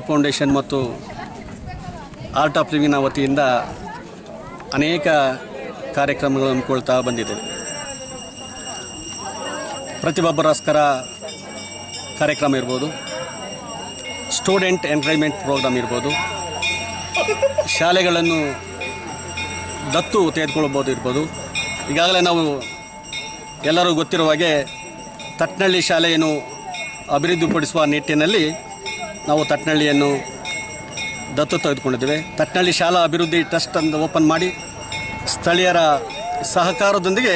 ಆಶ್ರಯ ಫೌಂಡೇಶನ್ ಮತ್ತು art of ಲಿವಿಂಗ್ನ ವತಿಯಿಂದ ಅನೇಕ ಕಾರ್ಯಕ್ರಮಗಳು ಹಮ್ಮಿಕೊಳ್ತಾ ಬಂದಿದೆ ಪ್ರತಿಭಾಬರಸ್ಕರ ಕಾರ್ಯಕ್ರಮ ಇರ್ಬೋದು, ಸ್ಟೂಡೆಂಟ್ ಎನ್ರೈಮೆಂಟ್ ಪ್ರೋಗ್ರಾಮ್ ಇರ್ಬೋದು, ಶಾಲೆಗಳನ್ನು ದತ್ತು ತೆಗೆದುಕೊಳ್ಬೋದು ಇರ್ಬೋದು. ಈಗಾಗಲೇ ನಾವು ಎಲ್ಲರೂ ಗೊತ್ತಿರುವ ಹಾಗೆ ತಟ್ನಳ್ಳಿ ಶಾಲೆಯನ್ನು ಅಭಿವೃದ್ಧಿಪಡಿಸುವ ನಿಟ್ಟಿನಲ್ಲಿ ನಾವು ತಟ್ನಳ್ಳಿಯನ್ನು ದತ್ತು ತೆಗೆದುಕೊಂಡಿದ್ದೇವೆ. ತಟ್ನಳ್ಳಿ ಶಾಲಾ ಅಭಿವೃದ್ಧಿ ಟ್ರಸ್ಟ್ ಅಂತ ಓಪನ್ ಮಾಡಿ ಸ್ಥಳೀಯರ ಸಹಕಾರದೊಂದಿಗೆ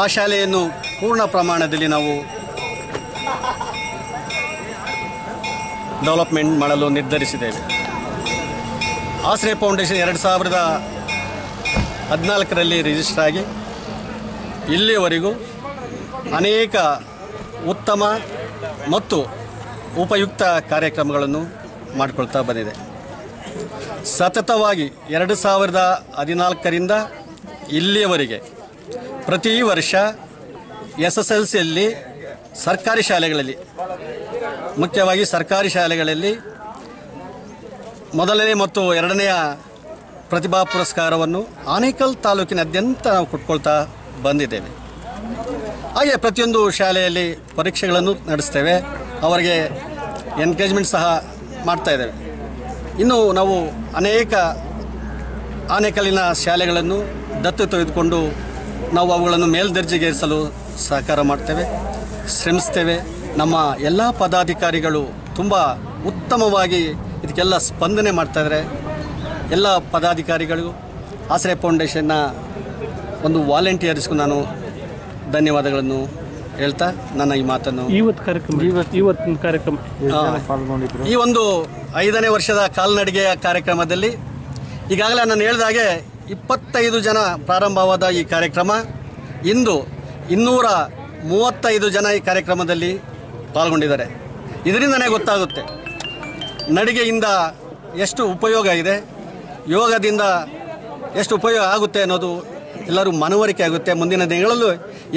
ಆ ಶಾಲೆಯನ್ನು ಪೂರ್ಣ ಪ್ರಮಾಣದಲ್ಲಿ ನಾವು ಡೆವಲಪ್ಮೆಂಟ್ ಮಾಡಲು ನಿರ್ಧರಿಸಿದ್ದೇವೆ. ಆಶ್ರಯ ಫೌಂಡೇಶನ್ ಎರಡು ಸಾವಿರದ ಹದಿನಾಲ್ಕರಲ್ಲಿ ರಿಜಿಸ್ಟರ್ ಆಗಿ ಇಲ್ಲಿಯವರೆಗೂ ಅನೇಕ ಉತ್ತಮ ಮತ್ತು ಉಪಯುಕ್ತ ಕಾರ್ಯಕ್ರಮಗಳನ್ನು ಮಾಡಿಕೊಳ್ತಾ ಬಂದಿದೆ. ಸತತವಾಗಿ ಎರಡು ಸಾವಿರದ ಹದಿನಾಲ್ಕರಿಂದ ಇಲ್ಲಿಯವರೆಗೆ ಪ್ರತಿ ವರ್ಷ ಎಸ್ ಎಸ್ ಎಲ್ ಸಿಯಲ್ಲಿ ಸರ್ಕಾರಿ ಶಾಲೆಗಳಲ್ಲಿ, ಮುಖ್ಯವಾಗಿ ಸರ್ಕಾರಿ ಶಾಲೆಗಳಲ್ಲಿ ಮೊದಲನೇ ಮತ್ತು ಎರಡನೆಯ ಪ್ರತಿಭಾ ಪುರಸ್ಕಾರವನ್ನು ಆನೇಕಲ್ ತಾಲೂಕಿನಾದ್ಯಂತ ನಾವು ಕೊಟ್ಕೊಳ್ತಾ ಬಂದಿದ್ದೇವೆ. ಹಾಗೆ ಪ್ರತಿಯೊಂದು ಶಾಲೆಯಲ್ಲಿ ಪರೀಕ್ಷೆಗಳನ್ನು ನಡೆಸ್ತೇವೆ. ಅವರಿಗೆ ಎನ್ಕರೇಜ್ಮೆಂಟ್ ಸಹ ಮಾಡ್ತಾ ಇದ್ದೇವೆ. ಇನ್ನು ನಾವು ಅನೇಕ ಆನೆಕಲ್ಲಿನ ಶಾಲೆಗಳನ್ನು ದತ್ತು ತೆಗೆದುಕೊಂಡು ನಾವು ಅವುಗಳನ್ನು ಮೇಲ್ದರ್ಜೆಗೇರಿಸಲು ಸಹಕಾರ ಮಾಡ್ತೇವೆ, ಶ್ರಮಿಸ್ತೇವೆ. ನಮ್ಮ ಎಲ್ಲ ಪದಾಧಿಕಾರಿಗಳು ತುಂಬ ಉತ್ತಮವಾಗಿ ಇದಕ್ಕೆಲ್ಲ ಸ್ಪಂದನೆ ಮಾಡ್ತಾಯಿದ್ದಾರೆ ಎಲ್ಲ ಪದಾಧಿಕಾರಿಗಳು ಆಸರೆ ಫೌಂಡೇಶನ್ನ ಒಂದು ವಾಲಂಟಿಯರ್ಸ್ಗೂ ನಾನು ಧನ್ಯವಾದಗಳನ್ನು ಹೇಳ್ತಾ ನನ್ನ ಈ ಮಾತನ್ನು ಇವತ್ತು ಕಾರ್ಯಕ್ರಮ ಇವತ್ತು ಇವತ್ತಿನ ಕಾರ್ಯಕ್ರಮ ಈ ಒಂದು ಐದನೇ ವರ್ಷದ ಕಾಲ್ನಡಿಗೆಯ ಕಾರ್ಯಕ್ರಮದಲ್ಲಿ ಈಗಾಗಲೇ ನಾನು ಹೇಳಿದ ಹಾಗೆ ಇಪ್ಪತ್ತೈದು ಜನ ಪ್ರಾರಂಭವಾದ ಈ ಕಾರ್ಯಕ್ರಮ. ಇಂದು ಇನ್ನೂರ ಮೂವತ್ತೈದು ಜನ ಈ ಕಾರ್ಯಕ್ರಮದಲ್ಲಿ ಪಾಲ್ಗೊಂಡಿದ್ದಾರೆ. ಇದರಿಂದನೇ ಗೊತ್ತಾಗುತ್ತೆ ನಡಿಗೆಯಿಂದ ಎಷ್ಟು ಉಪಯೋಗ ಇದೆ ಯೋಗದಿಂದ ಎಷ್ಟು ಉಪಯೋಗ ಆಗುತ್ತೆ ಅನ್ನೋದು ಎಲ್ಲರೂ ಮನವರಿಕೆ ಆಗುತ್ತೆ. ಮುಂದಿನ ದಿನಗಳಲ್ಲೂ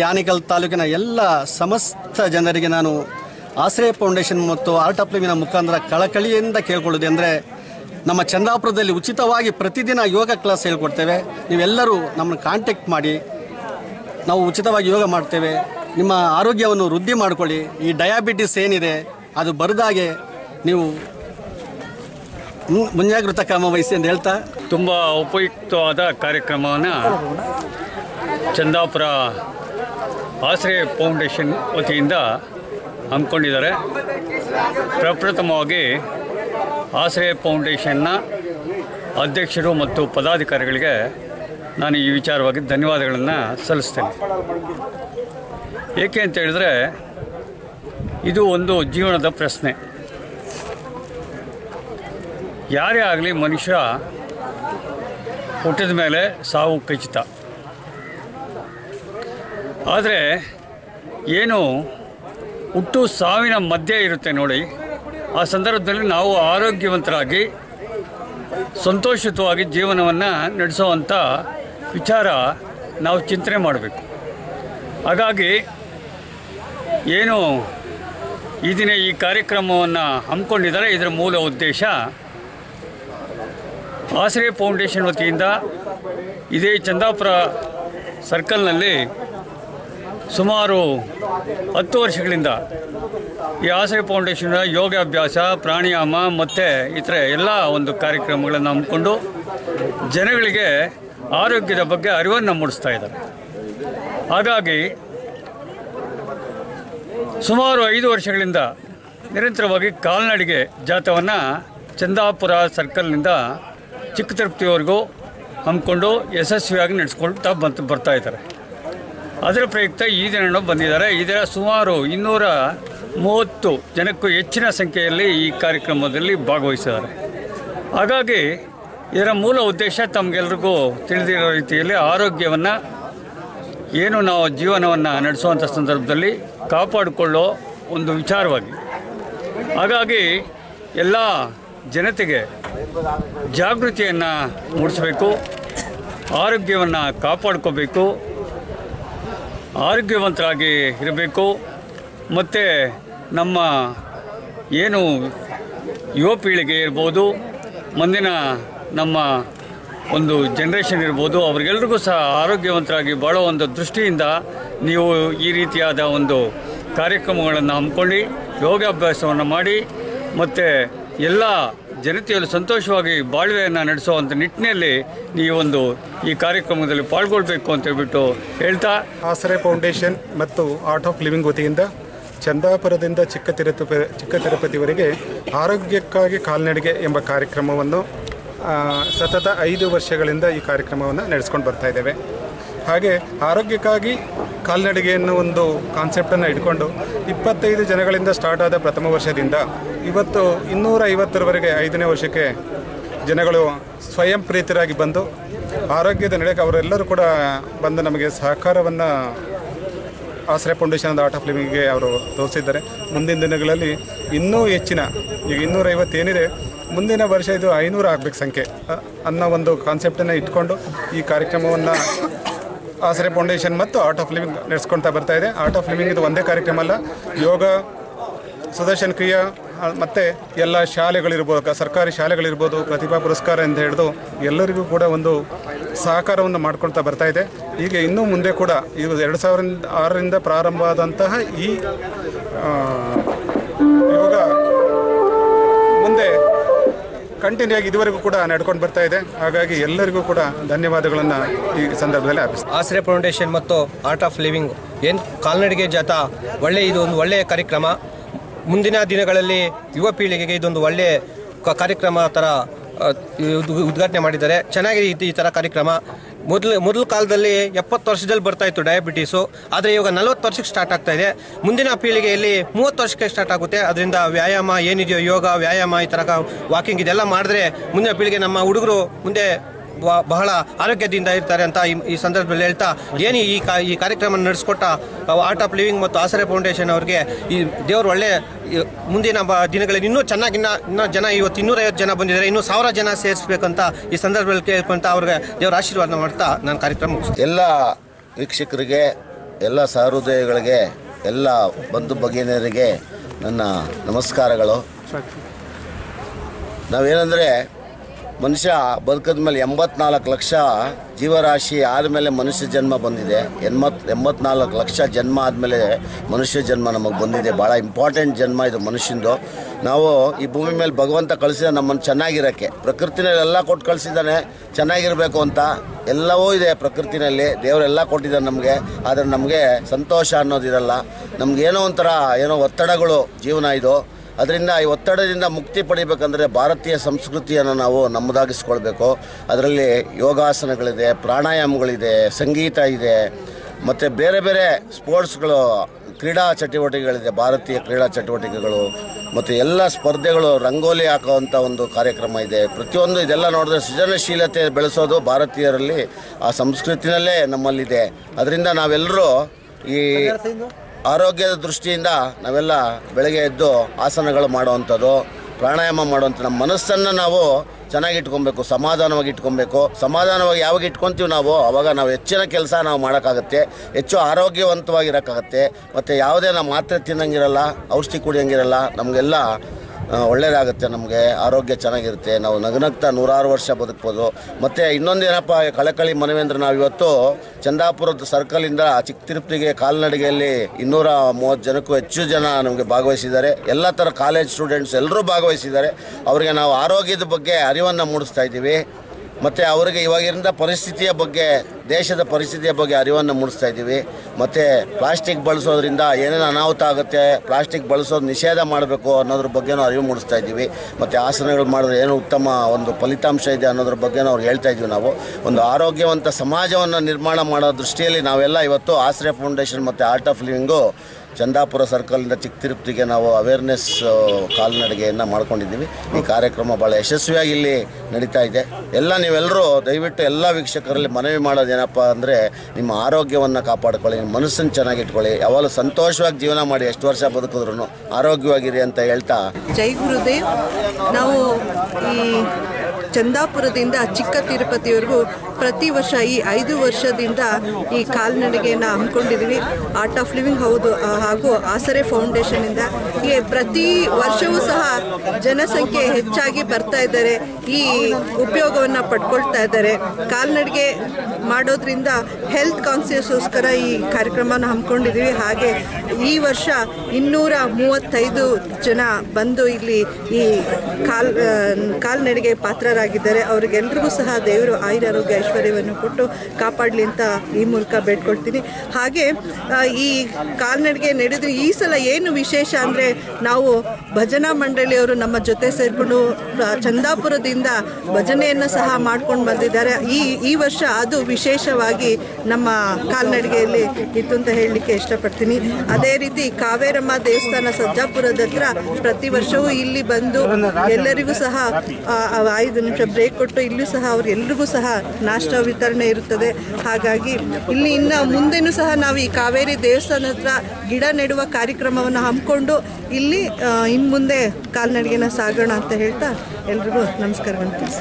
ಯಾನಿಕಲ್ ತಾಲೂಕಿನ ಎಲ್ಲ ಸಮಸ್ತ ಜನರಿಗೆ ನಾನು ಆಶ್ರಯ ಫೌಂಡೇಶನ್ ಮತ್ತು ಆರ್ಟ್ ಆಫ್ ಲಿವಿನ ಮುಖಾಂತರ ಕಳಕಳಿಯಿಂದ ಕೇಳ್ಕೊಳ್ಳೋದು ಅಂದರೆ ನಮ್ಮ ಚಂದಾಪುರದಲ್ಲಿ ಉಚಿತವಾಗಿ ಪ್ರತಿದಿನ ಯೋಗ ಕ್ಲಾಸ್ ಹೇಳ್ಕೊಡ್ತೇವೆ. ನೀವೆಲ್ಲರೂ ನಮ್ಮನ್ನು ಕಾಂಟ್ಯಾಕ್ಟ್ ಮಾಡಿ. ನಾವು ಉಚಿತವಾಗಿ ಯೋಗ ಮಾಡ್ತೇವೆ. ನಿಮ್ಮ ಆರೋಗ್ಯವನ್ನು ವೃದ್ಧಿ ಮಾಡಿಕೊಳ್ಳಿ. ಈ ಡಯಾಬಿಟಿಸ್ ಏನಿದೆ, ಅದು ಬರದಾಗೆ ನೀವು ಮುಂಜಾಗ್ರತಾ ಕ್ರಮ ವಹಿಸಿ ಅಂತ ಹೇಳ್ತಾ? ತುಂಬ ಉಪಯುಕ್ತವಾದ ಕಾರ್ಯಕ್ರಮವನ್ನು ಚಂದಾಪುರ ಆಶ್ರಯ ಫೌಂಡೇಶನ್ ವತಿಯಿಂದ ಹಮ್ಮಿಕೊಂಡಿದ್ದಾರೆ. ಪ್ರಪ್ರಥಮವಾಗಿ ಆಶ್ರಯ ಫೌಂಡೇಶನ್ನ ಅಧ್ಯಕ್ಷರು ಮತ್ತು ಪದಾಧಿಕಾರಿಗಳಿಗೆ ನಾನು ಈ ವಿಚಾರವಾಗಿ ಧನ್ಯವಾದಗಳನ್ನು ಸಲ್ಲಿಸ್ತೇನೆ. ಏಕೆ ಅಂತ ಹೇಳಿದ್ರೆ ಇದು ಒಂದು ಜೀವನದ ಪ್ರಶ್ನೆ. ಯಾರೇ ಆಗಲಿ ಮನುಷ್ಯ ಹುಟ್ಟಿದ ಮೇಲೆ ಸಾವು ಖಚಿತ. ಆದರೆ ಏನು ಹುಟ್ಟು ಸಾವಿನ ಮಧ್ಯೆ ಇರುತ್ತೆ ನೋಡಿ. ಆ ಸಂದರ್ಭದಲ್ಲಿ ನಾವು ಆರೋಗ್ಯವಂತರಾಗಿ, ಸಂತೋಷಿತವಾಗಿ ಜೀವನವನ್ನು ನಡೆಸುವಂಥ ವಿಚಾರ ನಾವು ಚಿಂತನೆ ಮಾಡಬೇಕು. ಹಾಗಾಗಿ ಏನು ಈ ದಿನ ಈ ಕಾರ್ಯಕ್ರಮವನ್ನು ಹಮ್ಮಿಕೊಂಡಿದ್ದಾರೆ, ಇದರ ಮೂಲ ಉದ್ದೇಶ ಆಶ್ರಯ ಫೌಂಡೇಶನ್ ವತಿಯಿಂದ ಇದೇ ಚಂದಾಪುರ ಸರ್ಕಲ್ನಲ್ಲಿ ಸುಮಾರು ಹತ್ತು ವರ್ಷಗಳಿಂದ ಈ ಆಸರೆ ಫೌಂಡೇಶನ್ ಯೋಗಾಭ್ಯಾಸ, ಪ್ರಾಣಾಯಾಮ ಮತ್ತು ಇತರೆ ಎಲ್ಲ ಒಂದು ಕಾರ್ಯಕ್ರಮಗಳನ್ನು ಹಮ್ಮಿಕೊಂಡು ಜನಗಳಿಗೆ ಆರೋಗ್ಯದ ಬಗ್ಗೆ ಅರಿವನ್ನು ಮೂಡಿಸ್ತಾ ಇದ್ದಾರೆ. ಹಾಗಾಗಿ ಸುಮಾರು ಐದು ವರ್ಷಗಳಿಂದ ನಿರಂತರವಾಗಿ ಕಾಲ್ನಡಿಗೆ ಜಾಥವನ್ನು ಚಂದಾಪುರ ಸರ್ಕಲ್ನಿಂದ ಚಿಕ್ಕ ತಿರುಪತಿವರೆಗೂ ಹಮ್ಮಿಕೊಂಡು ಯಶಸ್ವಿಯಾಗಿ ನಡೆಸ್ಕೊಳ್ತಾ ಬಂತು ಬರ್ತಾ ಇದ್ದಾರೆ. ಅದರ ಪ್ರಯುಕ್ತ ಈ ದಿನ ಬಂದಿದ್ದಾರೆ. ಇದರ ಸುಮಾರು ಇನ್ನೂರ ಮೂವತ್ತು ಜನಕ್ಕೂ ಹೆಚ್ಚಿನ ಸಂಖ್ಯೆಯಲ್ಲಿ ಈ ಕಾರ್ಯಕ್ರಮದಲ್ಲಿ ಭಾಗವಹಿಸಿದ್ದಾರೆ. ಹಾಗಾಗಿ ಇದರ ಮೂಲ ಉದ್ದೇಶ ತಮಗೆಲ್ರಿಗೂ ತಿಳಿದಿರೋ ರೀತಿಯಲ್ಲಿ ಆರೋಗ್ಯವನ್ನು ಏನು ನಾವು ಜೀವನವನ್ನು ನಡೆಸುವಂಥ ಸಂದರ್ಭದಲ್ಲಿ ಕಾಪಾಡಿಕೊಳ್ಳೋ ಒಂದು ವಿಚಾರವಾಗಿ. ಹಾಗಾಗಿ ಎಲ್ಲ ಜನತೆಗೆ ಜಾಗೃತಿಯನ್ನು ಮೂಡಿಸಬೇಕು, ಆರೋಗ್ಯವನ್ನು ಕಾಪಾಡ್ಕೋಬೇಕು, ಆರೋಗ್ಯವಂತರಾಗಿ ಇರಬೇಕು. ಮತ್ತು ನಮ್ಮ ಏನು ಯುವ ಪೀಳಿಗೆ ಇರ್ಬೋದು, ಮುಂದಿನ ನಮ್ಮ ಒಂದು ಜನ್ರೇಷನ್ ಇರ್ಬೋದು, ಅವರಿಗೆಲ್ರಿಗೂ ಸಹ ಆರೋಗ್ಯವಂತರಾಗಿ ಬಾಳೋ ಒಂದು ದೃಷ್ಟಿಯಿಂದ ನೀವು ಈ ರೀತಿಯಾದ ಒಂದು ಕಾರ್ಯಕ್ರಮಗಳನ್ನು ಹಮ್ಮಿಕೊಂಡು ಯೋಗಾಭ್ಯಾಸವನ್ನು ಮಾಡಿ, ಮತ್ತು ಎಲ್ಲ ಜನತೆಯಲ್ಲಿ ಸಂತೋಷವಾಗಿ ಬಾಳ್ವೆಯನ್ನು ನಡೆಸುವಂಥ ನಿಟ್ಟಿನಲ್ಲಿ ಈ ಒಂದು ಈ ಕಾರ್ಯಕ್ರಮದಲ್ಲಿ ಪಾಲ್ಗೊಳ್ಬೇಕು ಅಂತ ಹೇಳ್ಬಿಟ್ಟು ಹೇಳ್ತಾ ಆಸರೆ ಫೌಂಡೇಶನ್ ಮತ್ತು ಆರ್ಟ್ ಆಫ್ ಲಿವಿಂಗ್ ವತಿಯಿಂದ ಚಂದಾಪುರದಿಂದ ಚಿಕ್ಕ ತಿರುಪತಿ ಚಿಕ್ಕ ತಿರುಪತಿವರೆಗೆ ಆರೋಗ್ಯಕ್ಕಾಗಿ ಕಾಲ್ನಡಿಗೆ ಎಂಬ ಕಾರ್ಯಕ್ರಮವನ್ನು ಸತತ ಐದು ವರ್ಷಗಳಿಂದ ಈ ಕಾರ್ಯಕ್ರಮವನ್ನು ನಡೆಸ್ಕೊಂಡು ಬರ್ತಾ ಇದ್ದೇವೆ. ಹಾಗೆ ಆರೋಗ್ಯಕ್ಕಾಗಿ ಕಾಲ್ನಡಿಗೆಯನ್ನು ಒಂದು ಕಾನ್ಸೆಪ್ಟನ್ನು ಇಟ್ಕೊಂಡು ಇಪ್ಪತ್ತೈದು ಜನಗಳಿಂದ ಸ್ಟಾರ್ಟ್ ಆದ ಪ್ರಥಮ ವರ್ಷದಿಂದ ಇವತ್ತು ಇನ್ನೂರ ಐವತ್ತರವರೆಗೆ ಐದನೇ ವರ್ಷಕ್ಕೆ ಜನಗಳು ಸ್ವಯಂ ಪ್ರೀತರಾಗಿ ಬಂದು ಆರೋಗ್ಯದ ನಡೆಗೆ ಅವರೆಲ್ಲರೂ ಕೂಡ ಬಂದು ನಮಗೆ ಸಹಕಾರವನ್ನು ಆಸರೆ ಫೌಂಡೇಶನ್ ಆರ್ಟ್ ಆಫ್ ಲಿವಿಂಗ್ಗೆ ಅವರು ತೋರಿಸಿದ್ದಾರೆ. ಮುಂದಿನ ದಿನಗಳಲ್ಲಿ ಇನ್ನೂ ಹೆಚ್ಚಿನ, ಈಗ ಇನ್ನೂರೈವತ್ತು ಏನಿದೆ ಮುಂದಿನ ವರ್ಷ ಇದು ಐನೂರು ಆಗಬೇಕು ಸಂಖ್ಯೆ ಅನ್ನೋ ಒಂದು ಕಾನ್ಸೆಪ್ಟನ್ನು ಇಟ್ಕೊಂಡು ಈ ಕಾರ್ಯಕ್ರಮವನ್ನು ಆಸರೆ ಫೌಂಡೇಶನ್ ಮತ್ತು ಆರ್ಟ್ ಆಫ್ ಲಿವಿಂಗ್ ನಡೆಸ್ಕೊಳ್ತಾ ಬರ್ತಾ ಇದೆ. ಆರ್ಟ್ ಆಫ್ ಲಿವಿಂಗ್ ಇದು ಒಂದೇ ಕಾರ್ಯಕ್ರಮ ಅಲ್ಲ, ಯೋಗ, ಸುದರ್ಶನ ಕ್ರಿಯಾ ಮತ್ತೆ ಎಲ್ಲ ಶಾಲೆಗಳಿರ್ಬೋದು ಸರ್ಕಾರಿ ಶಾಲೆಗಳಿರ್ಬೋದು, ಪ್ರತಿಭಾ ಪುರಸ್ಕಾರ ಅಂತ ಹಿಡಿದು ಎಲ್ಲರಿಗೂ ಕೂಡ ಒಂದು ಸಹಕಾರವನ್ನು ಮಾಡ್ಕೊಳ್ತಾ ಬರ್ತಾ ಇದೆ. ಹೀಗೆ ಇನ್ನೂ ಮುಂದೆ ಕೂಡ ಈ ಎರಡು ಸಾವಿರದ ಆರರಿಂದ ಪ್ರಾರಂಭ ಆದಂತಹ ಈ ಯೋಗ ಮುಂದೆ ಕಂಟಿನ್ಯೂ ಆಗಿ ಇದುವರೆಗೂ ಕೂಡ ನಡ್ಕೊಂಡು ಬರ್ತಾ ಇದೆ. ಹಾಗಾಗಿ ಎಲ್ಲರಿಗೂ ಕೂಡ ಧನ್ಯವಾದಗಳನ್ನು ಈ ಸಂದರ್ಭದಲ್ಲಿ ಅರ್ಪಿಸ್ತೀನಿ ಆಶ್ರಯ ಫೌಂಡೇಶನ್ ಮತ್ತು ಆರ್ಟ್ ಆಫ್ ಲಿವಿಂಗ್ ಏನು ಕಾಲ್ನಡಿಗೆ ಜಾಥಾ ಒಳ್ಳೆಯ ಇದು ಒಂದು ಒಳ್ಳೆಯ ಕಾರ್ಯಕ್ರಮ. ಮುಂದಿನ ದಿನಗಳಲ್ಲಿ ಯುವ ಪೀಳಿಗೆಗೆ ಇದೊಂದು ಒಳ್ಳೆಯ ಕ- ಕಾರ್ಯಕ್ರಮ ಥರ ಉದ್ಘಾಟನೆ ಮಾಡಿದ್ದಾರೆ. ಚೆನ್ನಾಗಿದೆ ಈ ಥರ ಕಾರ್ಯಕ್ರಮ. ಮೊದಲು, ಮೊದಲ ಕಾಲದಲ್ಲಿ ಎಪ್ಪತ್ತು ವರ್ಷದಲ್ಲಿ ಬರ್ತಾ ಇತ್ತು ಡಯಾಬಿಟೀಸು ಆದರೆ ಇವಾಗ ನಲವತ್ತು ವರ್ಷಕ್ಕೆ ಸ್ಟಾರ್ಟ್ ಆಗ್ತಾ ಇದೆ. ಮುಂದಿನ ಪೀಳಿಗೆಯಲ್ಲಿ ಮೂವತ್ತು ವರ್ಷಕ್ಕೆ ಸ್ಟಾರ್ಟ್ ಆಗುತ್ತೆ. ಅದರಿಂದ ವ್ಯಾಯಾಮ ಏನಿದೆಯೋ ಯೋಗ, ವ್ಯಾಯಾಮ ಈ ಥರ ವಾಕಿಂಗ್ ಇದೆಲ್ಲ ಮಾಡಿದ್ರೆ ಮುಂದಿನ ಪೀಳಿಗೆ ನಮ್ಮ ಹುಡುಗರು ಮುಂದೆ ಬಹಳ ಆರೋಗ್ಯದಿಂದ ಇರ್ತಾರೆ ಅಂತ ಈ- ಸಂದರ್ಭದಲ್ಲಿ ಹೇಳ್ತಾ, ಏನು ಈ ಕಾ ಈ ಕಾರ್ಯಕ್ರಮ ನಡೆಸ್ಕೊಟ್ಟ ಆರ್ಟ್ ಆಫ್ ಲಿವಿಂಗ್ ಮತ್ತು ಆಸರೆ ಫೌಂಡೇಶನ್ ಅವ್ರಿಗೆ ಈ ದೇವರು ಒಳ್ಳೆ ಮುಂದಿನ ದಿನಗಳಲ್ಲಿ ಇನ್ನೂ ಚೆನ್ನಾಗಿ ಇನ್ನ ಜನ ಇವತ್ತು ಇನ್ನೂರೈವತ್ತು ಜನ ಬಂದಿದ್ದಾರೆ, ಇನ್ನೂ ಸಾವಿರ ಜನ ಸೇರಿಸ್ಬೇಕಂತ ಈ ಸಂದರ್ಭದಲ್ಲಿ ಕೇಳ್ಕೊಂತ ಅವ್ರಿಗೆ ದೇವರ ಆಶೀರ್ವಾದ ಮಾಡ್ತಾ ನಾನು ಕಾರ್ಯಕ್ರಮ ಎಲ್ಲ ವೀಕ್ಷಕರಿಗೆ, ಎಲ್ಲ ಸಹೃದಯಗಳಿಗೆ, ಎಲ್ಲ ಬಂಧು ಭಗಿನಿಯರಿಗೆ ನನ್ನ ನಮಸ್ಕಾರಗಳು. ನಾವೇನೆಂದರೆ ಮನುಷ್ಯ ಬದುಕಿದ ಮೇಲೆ ಎಂಬತ್ನಾಲ್ಕು ಲಕ್ಷ ಜೀವರಾಶಿ ಆದಮೇಲೆ ಮನುಷ್ಯ ಜನ್ಮ ಬಂದಿದೆ. ಎಂಬತ್, ಎಂಬತ್ನಾಲ್ಕು ಲಕ್ಷ ಜನ್ಮ ಆದಮೇಲೆ ಮನುಷ್ಯ ಜನ್ಮ ನಮಗೆ ಬಂದಿದೆ. ಭಾಳ ಇಂಪಾರ್ಟೆಂಟ್ ಜನ್ಮ ಇದು ಮನುಷ್ಯಂದು. ನಾವು ಈ ಭೂಮಿ ಮೇಲೆ ಭಗವಂತ ಕಳಿಸಿದ ನಮ್ಮನ್ನು ಚೆನ್ನಾಗಿರೋಕ್ಕೆ. ಪ್ರಕೃತಿನಲ್ಲಿ ಎಲ್ಲ ಕೊಟ್ಟು ಕಳಿಸಿದ್ದಾನೆ. ಚೆನ್ನಾಗಿರಬೇಕು ಅಂತ ಎಲ್ಲವೂ ಇದೆ ಪ್ರಕೃತಿನಲ್ಲಿ. ದೇವರೆಲ್ಲ ಕೊಟ್ಟಿದ್ದಾನೆ ನಮಗೆ. ಆದರೆ ನಮಗೆ ಸಂತೋಷ ಅನ್ನೋದಿರಲ್ಲ. ನಮಗೇನೋ ಒಂಥರ ಏನೋ ಒತ್ತಡಗಳು ಜೀವನ ಇದು. ಅದರಿಂದ ಈ ಒತ್ತಡದಿಂದ ಮುಕ್ತಿ ಪಡಿಬೇಕಂದ್ರೆ ಭಾರತೀಯ ಸಂಸ್ಕೃತಿಯನ್ನು ನಾವು ನಮ್ಮದಾಗಿಸ್ಕೊಳ್ಬೇಕು. ಅದರಲ್ಲಿ ಯೋಗಾಸನಗಳಿದೆ, ಪ್ರಾಣಾಯಾಮಗಳಿದೆ, ಸಂಗೀತ ಇದೆ, ಮತ್ತು ಬೇರೆ ಬೇರೆ ಸ್ಪೋರ್ಟ್ಸ್ಗಳು, ಕ್ರೀಡಾ ಚಟುವಟಿಕೆಗಳಿದೆ, ಭಾರತೀಯ ಕ್ರೀಡಾ ಚಟುವಟಿಕೆಗಳು, ಮತ್ತು ಎಲ್ಲ ಸ್ಪರ್ಧೆಗಳು ರಂಗೋಲಿ ಹಾಕುವಂಥ ಒಂದು ಕಾರ್ಯಕ್ರಮ ಇದೆ. ಪ್ರತಿಯೊಂದು ಇದೆಲ್ಲ ನೋಡಿದ್ರೆ ಸೃಜನಶೀಲತೆ ಬೆಳೆಸೋದು ಭಾರತೀಯರಲ್ಲಿ ಆ ಸಂಸ್ಕೃತಿನಲ್ಲೇ ನಮ್ಮಲ್ಲಿದೆ. ಅದರಿಂದ ನಾವೆಲ್ಲರೂ ಈ ಆರೋಗ್ಯದ ದೃಷ್ಟಿಯಿಂದ ನಾವೆಲ್ಲ ಬೆಳಗ್ಗೆ ಎದ್ದು ಆಸನಗಳು ಮಾಡುವಂಥದ್ದು, ಪ್ರಾಣಾಯಾಮ ಮಾಡುವಂಥ ನಮ್ಮ ಮನಸ್ಸನ್ನು ನಾವು ಚೆನ್ನಾಗಿ ಇಟ್ಕೊಬೇಕು, ಸಮಾಧಾನವಾಗಿ ಇಟ್ಕೊಬೇಕು. ಸಮಾಧಾನವಾಗಿ ಯಾವಾಗ ಇಟ್ಕೊತೀವಿ ನಾವು? ಅವಾಗ ನಾವು ಹೆಚ್ಚಿನ ಕೆಲಸ ನಾವು ಮಾಡೋಕ್ಕಾಗುತ್ತೆ. ಹೆಚ್ಚು ಆರೋಗ್ಯವಂತವಾಗಿರೋಕ್ಕಾಗತ್ತೆ. ಮತ್ತು ಯಾವುದೇ ನಾವು ಮಾತ್ರೆ ತಿನ್ನಂಗಿರಲ್ಲ, ಔಷಧಿ ಕುಡಿಯಂಗಿರಲ್ಲ, ನಮಗೆಲ್ಲ ಒಳ್ಳೆಯದಾಗುತ್ತೆ ನಮಗೆ, ಆರೋಗ್ಯ ಚೆನ್ನಾಗಿರುತ್ತೆ, ನಾವು ನಗನಗ್ತಾ ನೂರಾರು ವರ್ಷ ಬದುಕ್ಬೋದು. ಮತ್ತು ಇನ್ನೊಂದೇನಪ್ಪ ಕಳಕಳಿ ಮನವಿ ಅಂದರೆ ನಾವು ಇವತ್ತು ಚಂದಾಪುರದ ಸರ್ಕಲಿಂದ ಚಿಕ್ಕ ತಿರುಪತಿಗೆ ಕಾಲ್ನಡಿಗೆಯಲ್ಲಿ ಇನ್ನೂರ ಮೂವತ್ತು ಜನಕ್ಕೂ ಹೆಚ್ಚು ಜನ ನಮಗೆ ಭಾಗವಹಿಸಿದ್ದಾರೆ. ಎಲ್ಲ ಥರ ಕಾಲೇಜ್ ಸ್ಟೂಡೆಂಟ್ಸ್ ಎಲ್ಲರೂ ಭಾಗವಹಿಸಿದ್ದಾರೆ. ಅವರಿಗೆ ನಾವು ಆರೋಗ್ಯದ ಬಗ್ಗೆ ಅರಿವನ್ನು ಮೂಡಿಸ್ತಾ ಇದ್ದೀವಿ. ಮತ್ತು ಅವರಿಗೆ ಇವಾಗಿರಿಂದ ಪರಿಸ್ಥಿತಿಯ ಬಗ್ಗೆ, ದೇಶದ ಪರಿಸ್ಥಿತಿಯ ಬಗ್ಗೆ ಅರಿವನ್ನು ಮೂಡಿಸ್ತಾ ಇದ್ದೀವಿ. ಮತ್ತು ಪ್ಲಾಸ್ಟಿಕ್ ಬಳಸೋದ್ರಿಂದ ಏನೇನು ಅನಾಹುತ ಆಗುತ್ತೆ, ಪ್ಲಾಸ್ಟಿಕ್ ಬಳಸೋದು ನಿಷೇಧ ಮಾಡಬೇಕು ಅನ್ನೋದ್ರ ಬಗ್ಗೆನೂ ಅರಿವು ಮೂಡಿಸ್ತಾ ಇದ್ದೀವಿ. ಮತ್ತು ಆಸನಗಳು ಮಾಡಿದ್ರೆ ಏನು ಉತ್ತಮ ಒಂದು ಫಲಿತಾಂಶ ಇದೆ ಅನ್ನೋದ್ರ ಬಗ್ಗೆನೂ ಅವ್ರು ಹೇಳ್ತಾ ಇದ್ದೀವಿ ನಾವು. ಒಂದು ಆರೋಗ್ಯವಂತ ಸಮಾಜವನ್ನು ನಿರ್ಮಾಣ ಮಾಡೋ ದೃಷ್ಟಿಯಲ್ಲಿ ನಾವೆಲ್ಲ ಇವತ್ತು ಆಶ್ರಯ ಫೌಂಡೇಶನ್ ಮತ್ತು ಆರ್ಟ್ ಆಫ್ ಲಿವಿಂಗು ಚಂದಾಪುರ ಸರ್ಕಲ್ನಿಂದ ಚಿಕ್ಕ ತಿರುಪತಿಗೆ ನಾವು ಅವೇರ್ನೆಸ್ ಕಾಲ್ನಡಿಗೆಯನ್ನು ಮಾಡ್ಕೊಂಡಿದ್ದೀವಿ. ಈ ಕಾರ್ಯಕ್ರಮ ಭಾಳ ಯಶಸ್ವಿಯಾಗಿ ಇಲ್ಲಿ ನಡೀತಾ ಇದೆ. ಎಲ್ಲ ನೀವೆಲ್ಲರೂ ದಯವಿಟ್ಟು ಎಲ್ಲ ವೀಕ್ಷಕರಲ್ಲಿ ಮನವಿ ಮಾಡೋದೇನಪ್ಪ ಅಂದರೆ ನಿಮ್ಮ ಆರೋಗ್ಯವನ್ನು ಕಾಪಾಡ್ಕೊಳ್ಳಿ, ನಿಮ್ಮ ಮನಸ್ಸನ್ನು ಚೆನ್ನಾಗಿಟ್ಕೊಳ್ಳಿ ಯಾವಾಗಲೂ ಸಂತೋಷವಾಗಿ ಜೀವನ ಮಾಡಿ, ಎಷ್ಟು ವರ್ಷ ಬದುಕಿದ್ರು ಆರೋಗ್ಯವಾಗಿರಿ ಅಂತ ಹೇಳ್ತಾ ಜೈ ಗುರುದೇವ್. ನಾವು ಈ ಚಂದಾಪುರದಿಂದ ಚಿಕ್ಕ ತಿರುಪತಿವರೆಗೂ ಪ್ರತಿ ವರ್ಷ ಈ ಐದು ವರ್ಷದಿಂದ ಈ ಕಾಲ್ನಡಿಗೆಯನ್ನು ಹಮ್ಮಿಕೊಂಡಿದ್ದೀವಿ. ಆರ್ಟ್ ಆಫ್ ಲಿವಿಂಗ್ ಹೌದು ಹಾಗೂ ಆಸರೆ ಫೌಂಡೇಶನಿಂದ ಈ ಪ್ರತಿ ವರ್ಷವೂ ಸಹ ಜನಸಂಖ್ಯೆ ಹೆಚ್ಚಾಗಿ ಬರ್ತಾ ಇದ್ದಾರೆ. ಈ ಉಪಯೋಗವನ್ನು ಪಡ್ಕೊಳ್ತಾ ಇದ್ದಾರೆ. ಕಾಲ್ನಡಿಗೆ ಮಾಡೋದ್ರಿಂದ ಹೆಲ್ತ್ ಕಾನ್ಸಿಯಸ್ಗೋಸ್ಕರ ಈ ಕಾರ್ಯಕ್ರಮನ ಹಮ್ಮಿಕೊಂಡಿದ್ದೀವಿ. ಹಾಗೆ ಈ ವರ್ಷ ಇನ್ನೂರ ಮೂವತ್ತೈದು ಜನ ಬಂದು ಇಲ್ಲಿ ಈ ಕಾಲ್ ಕಾಲ್ನಡಿಗೆ ಕಾಲ್ನಡಿಗೆ ಪಾತ್ರರಾಗಿದ್ದಾರೆ ಅವ್ರಿಗೆಲ್ರಿಗೂ ಸಹ ದೇವರು ಆಯುರಾರೋಗ್ಯ ಐಶ್ವರ್ಯವನ್ನು ಕೊಟ್ಟು ಕಾಪಾಡಲಿ ಅಂತ ಈ ಮೂಲಕ ಬೇಡ್ಕೊಳ್ತೀನಿ. ಹಾಗೆ ಈ ಕಾಲ್ನಡಿಗೆ ನಡೆದು ಈ ಸಲ ಏನು ವಿಶೇಷ ಅಂದರೆ ನಾವು ಭಜನಾ ಮಂಡಳಿಯವರು ನಮ್ಮ ಜೊತೆ ಸೇರಿಕೊಂಡು ಚಂದಾಪುರದಿಂದ ಭಜನೆಯನ್ನು ಸಹ ಮಾಡ್ಕೊಂಡು ಬಂದಿದ್ದಾರೆ. ಈ ಈ ವರ್ಷ ಅದು ವಿಶೇಷವಾಗಿ ನಮ್ಮ ಕಾಲ್ನಡಿಗೆಯಲ್ಲಿ ಇತ್ತು ಅಂತ ಹೇಳಲಿಕ್ಕೆ ಇಷ್ಟಪಡ್ತೀನಿ. ಅದೇ ರೀತಿ ಕಾವೇರಮ್ಮ ದೇವಸ್ಥಾನ ಸಜ್ಜಾಪುರದ ಹತ್ರ ಪ್ರತಿ ವರ್ಷವೂ ಇಲ್ಲಿ ಬಂದು ಎಲ್ಲರಿಗೂ ಸಹ ನಿಮಿಷ ಬ್ರೇಕ್ ಕೊಟ್ಟು ಇಲ್ಲೂ ಸಹ ಅವರೆಲ್ಲರಿಗೂ ಸಹ ನಾಷ್ಟ ವಿತರಣೆ ಇರುತ್ತದೆ. ಹಾಗಾಗಿ ಇಲ್ಲಿ ಇನ್ನು ಮುಂದೆನೂ ಸಹ ನಾವು ಈ ಕಾವೇರಿ ದೇವಸ್ಥಾನ ಹತ್ರ ಗಿಡ ನೆಡುವ ಕಾರ್ಯಕ್ರಮವನ್ನು ಹಮ್ಮಿಕೊಂಡು ಇಲ್ಲಿ ಇನ್ನು ಮುಂದೆ ಕಾಲ್ನಡಿಗೆನ ಸಾಗೋಣ ಅಂತ ಹೇಳ್ತಾ ಎಲ್ರಿಗೂ ನಮಸ್ಕಾರವನ್ನು